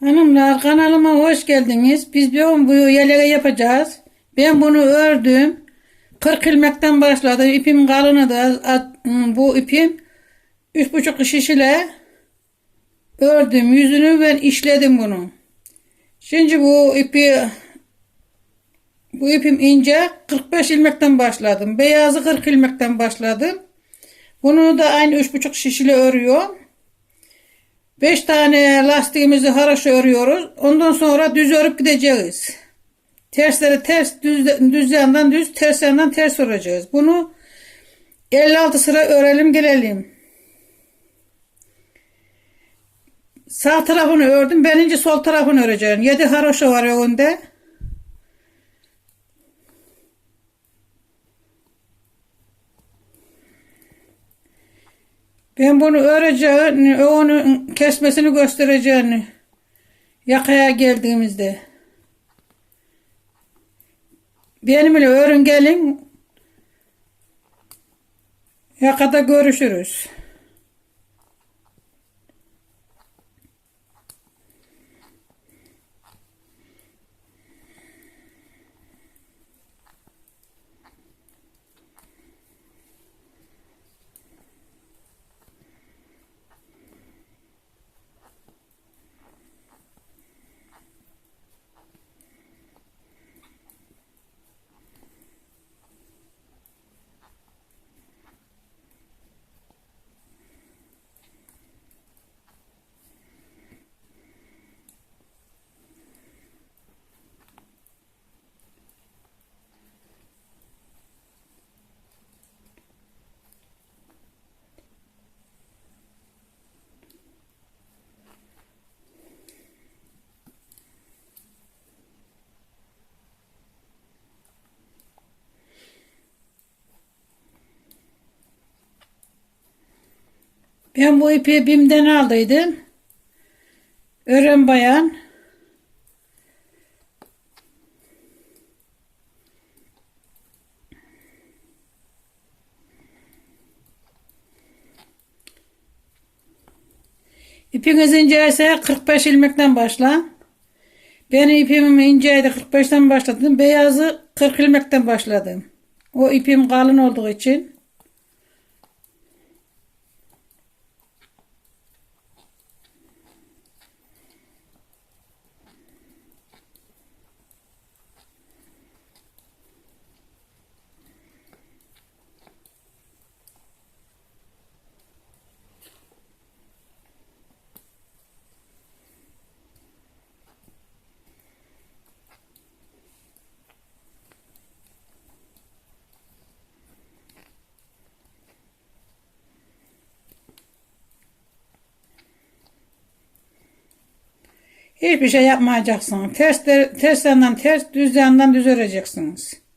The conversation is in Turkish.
Hanımlar kanalıma hoş geldiniz. Biz bir bu yelege yapacağız. Ben bunu ördüm. 40 ilmekten başladım. İpim kalını da at- bu ipim 3,5 şiş ile ördüm. Yüzünü ben işledim bunu. Şimdi bu ipi bu ipim ince 45 ilmekten başladım. Beyazı 40 ilmekten başladım. Bunu da aynı 3,5 şiş ile örüyorum. 5 tane lastiğimizi haraşo örüyoruz. Ondan sonra düz örüp gideceğiz. Tersleri ters, düz, düz yandan düz, ters yandan ters öreceğiz. Bunu 56 sıra örelim gelelim. Sağ tarafını ördüm. Benince sol tarafını öreceğim. 7 haroşa var önde. Ben bunu öreceğim, onu kesmesini göstereceğim. Yakaya geldiğimizde. Benimle örün gelin. Yakada görüşürüz. Ben bu ipi BİM'den aldıydım. Ören bayan. İpiniz ince ise 45 ilmekten başla. Benim ipim inceydi 45'ten başladım. Beyazı 40 ilmekten başladım. O ipim kalın olduğu için. Hiçbir şey yapmayacaksınız. Ters, ters yandan ters, düz yandan düz öreceksiniz.